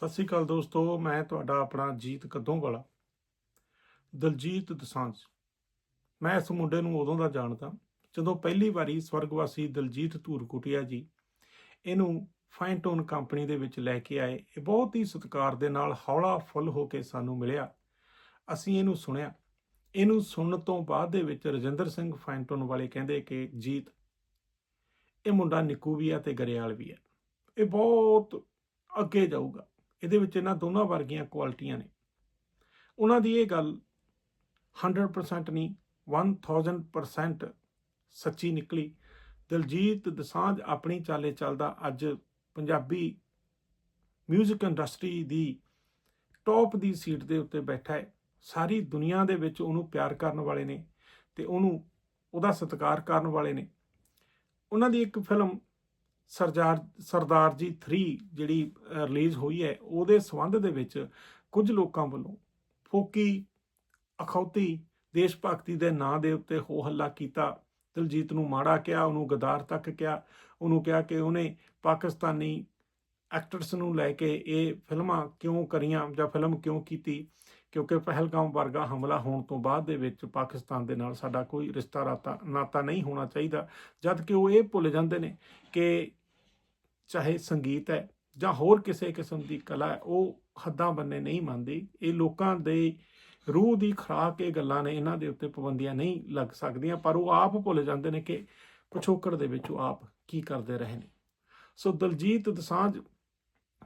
ਸਤਿ ਸ੍ਰੀ ਅਕਾਲ ਦੋਸਤੋ, ਮੈਂ ਤੁਹਾਡਾ ਆਪਣਾ ਜੀਤ ਕੱਦੋਂ ਵਾਲਾ ਦਲਜੀਤ ਦਸਾਂਝ। ਮੈਂ ਇਸ ਮੁੰਡੇ ਨੂੰ ਉਦੋਂ ਦਾ ਜਾਣਦਾ ਜਦੋਂ ਪਹਿਲੀ ਵਾਰੀ ਸਵਰਗਵਾਸੀ ਦਲਜੀਤ ਧੂਰਕੁਟਿਆ ਜੀ ਇਹਨੂੰ ਫਾਈਨਟੋਨ ਕੰਪਨੀ ਦੇ ਵਿੱਚ ਲੈ ਕੇ ਆਏ। ਇਹ ਬਹੁਤ ਹੀ ਸਤਿਕਾਰ ਦੇ ਨਾਲ ਹੌਲਾ ਫੁੱਲ ਹੋ ਕੇ ਸਾਨੂੰ ਮਿਲਿਆ। ਅਸੀਂ ਇਹਨੂੰ ਸੁਣਿਆ। ਇਹਨੂੰ ਸੁਣਨ ਤੋਂ ਬਾਅਦ ਦੇ ਵਿੱਚ ਰਜਿੰਦਰ ਸਿੰਘ ਫਾਈਨਟੋਨ ਵਾਲੇ ਕਹਿੰਦੇ ਕਿ, ਜੀਤ, ਇਹ ਮੁੰਡਾ ਨਿੱਕੂ ਵੀ ਆ ਤੇ ਗਰੇਵਾਲ ਵੀ ਆ। ਇਹ ਬਹੁਤ ਅੱਗੇ ਜਾਊਗਾ। ਇਹਦੇ ਵਿੱਚ ਇਹਨਾਂ ਦੋਨਾਂ ਵਰਗੀਆਂ ਕੁਆਲਿਟੀਆਂ ਨੇ। ਉਹਨਾਂ ਦੀ ਇਹ ਗੱਲ 100% ਨਹੀਂ 1000% ਸੱਚੀ ਨਿਕਲੀ। ਦਿਲਜੀਤ ਦਸਾਂਝ ਆਪਣੀ ਚਾਲੇ ਚੱਲਦਾ ਅੱਜ ਪੰਜਾਬੀ 뮤직 ਇੰਡਸਟਰੀ ਦੀ ਟੌਪ ਦੀ ਸੀਟ ਦੇ ਉੱਤੇ ਬੈਠਾ ਹੈ। ਸਾਰੀ ਦੁਨੀਆ ਦੇ ਵਿੱਚ ਉਹਨੂੰ ਪਿਆਰ ਕਰਨ ਵਾਲੇ ਨੇ ਤੇ ਉਹਨੂੰ ਉਹਦਾ ਸਤਿਕਾਰ ਕਰਨ ਵਾਲੇ ਨੇ। ਉਹਨਾਂ ਦੀ ਇੱਕ ਫਿਲਮ ਸਰਦਾਰ ਸਰਦਾਰ ਜੀ 3 ਜਿਹੜੀ ਰਿਲੀਜ਼ ਹੋਈ ਹੈ, ਉਹਦੇ ਸੰਬੰਧ ਦੇ ਵਿੱਚ ਕੁਝ ਲੋਕਾਂ ਵੱਲੋਂ ਫੋਕੀ, ਅਖੌਤੀ, ਦੇਸ਼ ਭਗਤੀ ਦੇ ਨਾਂ ਦੇ ਉੱਤੇ ਹੋ ਹੱਲਾ ਕੀਤਾ। ਦਿਲਜੀਤ ਨੂੰ ਮਾੜਾ ਕਿਹਾ, ਉਹਨੂੰ ਗਦਾਰ ਤੱਕ ਕਿਹਾ। ਉਹਨੂੰ ਕਿਹਾ ਕਿ ਉਹਨੇ ਪਾਕਿਸਤਾਨੀ ਐਕਟਰਸ ਨੂੰ ਲੈ ਕੇ ਇਹ ਫਿਲਮਾਂ ਕਿਉਂ ਕਰੀਆਂ ਜਾਂ ਫਿਲਮ ਕਿਉਂ ਕੀਤੀ? ਕਿਉਂਕਿ ਪਹਿਲਗਾਮ ਵਰਗਾ ਹਮਲਾ ਹੋਣ ਤੋਂ ਬਾਅਦ ਦੇ ਵਿੱਚ ਪਾਕਿਸਤਾਨ ਦੇ ਨਾਲ ਸਾਡਾ ਕੋਈ ਰਿਸ਼ਤਾ ਰਾਤਾ ਨਾਤਾ ਨਹੀਂ ਹੋਣਾ ਚਾਹੀਦਾ। ਜਦ ਕਿ ਉਹ ਇਹ ਭੁੱਲ ਜਾਂਦੇ ਨੇ ਕਿ ਚਾਹੇ ਸੰਗੀਤ ਹੈ ਜਾਂ ਹੋਰ ਕਿਸੇ ਕਿਸਮ ਦੀ ਕਲਾ ਹੈ, ਉਹ ਹੱਦਾਂ ਬੰਨੇ ਨਹੀਂ ਮੰਨਦੀ। ਇਹ ਲੋਕਾਂ ਦੇ ਰੂਹ ਦੀ ਖਰਾਕ, ਇਹ ਗੱਲਾਂ ਨੇ ਇਹਨਾਂ ਦੇ ਉੱਤੇ ਪਾਬੰਦੀਆਂ ਨਹੀਂ ਲੱਗ ਸਕਦੀਆਂ, ਪਰ ਉਹ ਆਪ ਭੁੱਲ ਜਾਂਦੇ ਨੇ ਕਿ ਪਿਛੋਕੜ ਦੇ ਵਿੱਚ ਉਹ ਆਪ ਕੀ ਕਰਦੇ ਰਹੇ ਨੇ। ਸੋ ਦਲਜੀਤ ਦਸਾਂਝ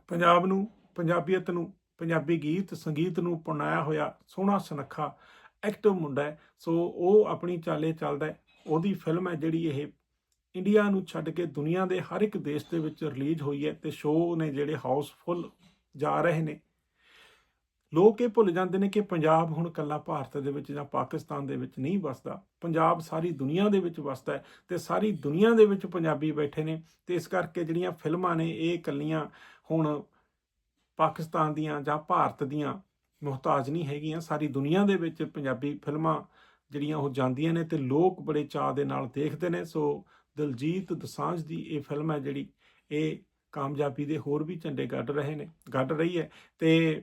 ਪੰਜਾਬ ਨੂੰ, ਪੰਜਾਬੀਅਤ ਨੂੰ, ਪੰਜਾਬੀ ਗੀਤ, ਸੰਗੀਤ ਨੂੰ ਪਨਾਇਆ ਹੋਇਆ ਸੋਹਣਾ ਸੁਨੱਖਾ ਐਕਟਿਵ ਮੁੰਡਾ ਹੈ। ਸੋ ਉਹ ਆਪਣੀ ਚਾਲੇ ਚੱਲਦਾ ਉਹਦੀ ਫਿਲਮ ਹੈ ਜਿਹੜੀ ਇਹ ਇੰਡੀਆ ਨੂੰ ਛੱਡ ਕੇ ਦੁਨੀਆ ਦੇ ਹਰ ਇੱਕ ਦੇਸ਼ ਦੇ ਵਿੱਚ ਰਿਲੀਜ਼ ਹੋਈ ਹੈ ਤੇ ਸ਼ੋਅ ਨੇ ਜਿਹੜੇ ਹਾਊਸਫੁੱਲ ਜਾ ਰਹੇ ਨੇ। ਲੋਕ ਇਹ ਭੁੱਲ ਜਾਂਦੇ ਨੇ ਕਿ ਪੰਜਾਬ ਹੁਣ ਕੱਲਾ ਭਾਰਤ ਦੇ ਵਿੱਚ ਜਾਂ ਪਾਕਿਸਤਾਨ ਦੇ ਵਿੱਚ ਨਹੀਂ ਵਸਦਾ। ਪੰਜਾਬ ਸਾਰੀ ਦੁਨੀਆ ਦੇ ਵਿੱਚ ਵਸਦਾ ਹੈ ਤੇ ਸਾਰੀ ਦੁਨੀਆ ਦੇ ਵਿੱਚ ਪੰਜਾਬੀ ਬੈਠੇ ਨੇ ਤੇ ਇਸ ਕਰਕੇ ਜਿਹੜੀਆਂ ਫਿਲਮਾਂ ਨੇ ਇਹ ਕੱਲੀਆਂ ਹੁਣ ਪਾਕਿਸਤਾਨ ਦੀਆਂ ਜਾਂ ਭਾਰਤ ਦੀਆਂ ਮੁਹਤਾਜ ਨਹੀਂ ਹੈਗੀਆਂ। ਸਾਰੀ ਦੁਨੀਆ ਦੇ ਵਿੱਚ ਪੰਜਾਬੀ ਫਿਲਮਾਂ ਜਿਹੜੀਆਂ ਉਹ ਜਾਂਦੀਆਂ ਨੇ ਤੇ ਲੋਕ ਬੜੇ ਚਾਅ ਦੇ ਨਾਲ ਦੇਖਦੇ ਨੇ। ਸੋ ਦਲਜੀਤ ਦਸਾਂਝ ਦੀ ਇਹ ਫਿਲਮ ਹੈ ਜਿਹੜੀ ਇਹ ਕਾਮਯਾਬੀ ਦੇ ਹੋਰ ਵੀ ਝੰਡੇ ਗੱਡ ਰਹੇ ਨੇ, ਗੱਡ ਰਹੀ ਹੈ ਤੇ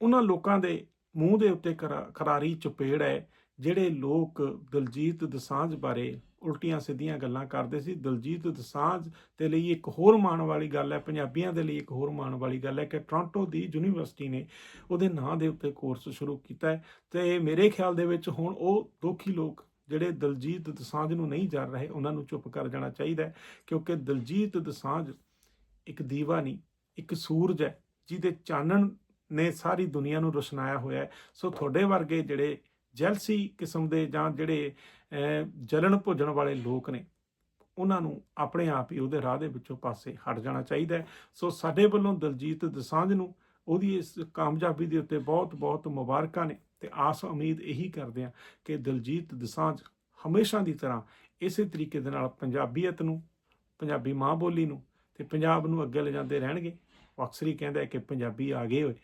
ਉਹਨਾਂ ਲੋਕਾਂ ਦੇ ਮੂੰਹ ਦੇ ਉੱਤੇ ਕਰਾ- ਕਰਾਰੀ ਚਪੇੜ ਹੈ ਜਿਹੜੇ ਲੋਕ ਦਲਜੀਤ ਦਸਾਂਝ ਬਾਰੇ ਉਲਟੀਆਂ ਸਿੱਧੀਆਂ ਗੱਲਾਂ ਕਰਦੇ ਸੀ। ਦਲਜੀਤ ਦਸਾਂਝ ਦੇ ਲਈ ਇੱਕ ਹੋਰ ਮਾਣ ਵਾਲੀ ਗੱਲ ਹੈ, ਪੰਜਾਬੀਆਂ ਦੇ ਲਈ ਇੱਕ ਹੋਰ ਮਾਣ ਵਾਲੀ ਗੱਲ ਹੈ ਕਿ ਟੋਰਾਂਟੋ ਦੀ ਯੂਨੀਵਰਸਿਟੀ ਨੇ ਉਹਦੇ ਨਾਂ ਦੇ ਉੱਤੇ ਕੋਰਸ ਸ਼ੁਰੂ ਕੀਤਾ ਹੈ ਤੇ ਮੇਰੇ ਖਿਆਲ ਦੇ ਵਿੱਚ ਹੁਣ ਉਹ ਦੋਖੀ ਲੋਕ ਜਿਹੜੇ ਦਲਜੀਤ ਦਸਾਂਝ ਨੂੰ ਨਹੀਂ ਜਾਣ ਰਹੇ, ਉਹਨਾਂ ਨੂੰ ਚੁੱਪ ਕਰ ਜਾਣਾ ਚਾਹੀਦਾ ਹੈ, ਕਿਉਂਕਿ ਦਲਜੀਤ ਦਸਾਂਝ ਇੱਕ ਦੀਵਾ ਨਹੀਂ, ਇੱਕ ਸੂਰਜ ਹੈ, ਜਿਹਦੇ ਚਾਨਣ ਨੇ ਸਾਰੀ ਦੁਨੀਆ ਨੂੰ ਰੋਸ਼ਨਾਇਆ ਹੋਇਆ ਹੈ। ਸੋ ਤੁਹਾਡੇ ਵਰਗੇ ਜਿਹੜੇ ਜੈਲਸੀ ਕਿਸਮ ਦੇ ਜਾਂ ਜਿਹੜੇ ਜਲਣ ਭੁੱਜਣ ਵਾਲੇ ਲੋਕ ਨੇ, ਉਹਨਾਂ ਨੂੰ ਆਪਣੇ ਆਪ ਹੀ ਉਹਦੇ ਰਾਹ ਦੇ ਵਿੱਚੋਂ ਪਾਸੇ ਹਟ ਜਾਣਾ ਚਾਹੀਦਾ ਹੈ। ਸੋ ਸਾਡੇ ਵੱਲੋਂ ਦਲਜੀਤ ਦਸਾਂਝ ਨੂੰ ਉਹਦੀ ਇਸ ਕਾਮਯਾਬੀ ਦੇ ਉੱਤੇ ਬਹੁਤ ਬਹੁਤ ਮੁਬਾਰਕਾਂ ਨੇ। ਤੇ ਆਸ ਉਮੀਦ ਇਹੀ ਕਰਦੇ ਆ ਕਿ ਦਲਜੀਤ ਦਸਾਂਝ ਹਮੇਸ਼ਾ ਦੀ ਤਰ੍ਹਾਂ ਇਸੇ ਤਰੀਕੇ ਦੇ ਨਾਲ ਪੰਜਾਬੀਅਤ ਨੂੰ, ਪੰਜਾਬੀ ਮਾਂ ਬੋਲੀ ਨੂੰ ਤੇ ਪੰਜਾਬ ਨੂੰ ਅੱਗੇ ਲਿਜਾਂਦੇ ਰਹਿਣਗੇ। ਉਹ ਅਕਸਰ ਹੀ ਕਹਿੰਦਾ ਕਿ ਪੰਜਾਬੀ ਆ ਗਏ ਹੋਏ।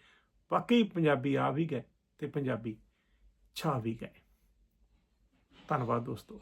ਵਾਕਈ ਪੰਜਾਬੀ ਆ ਵੀ ਗਏ ਤੇ ਪੰਜਾਬੀ ਛਾ ਵੀ ਗਏ। ਧੰਨਵਾਦ ਦੋਸਤੋ।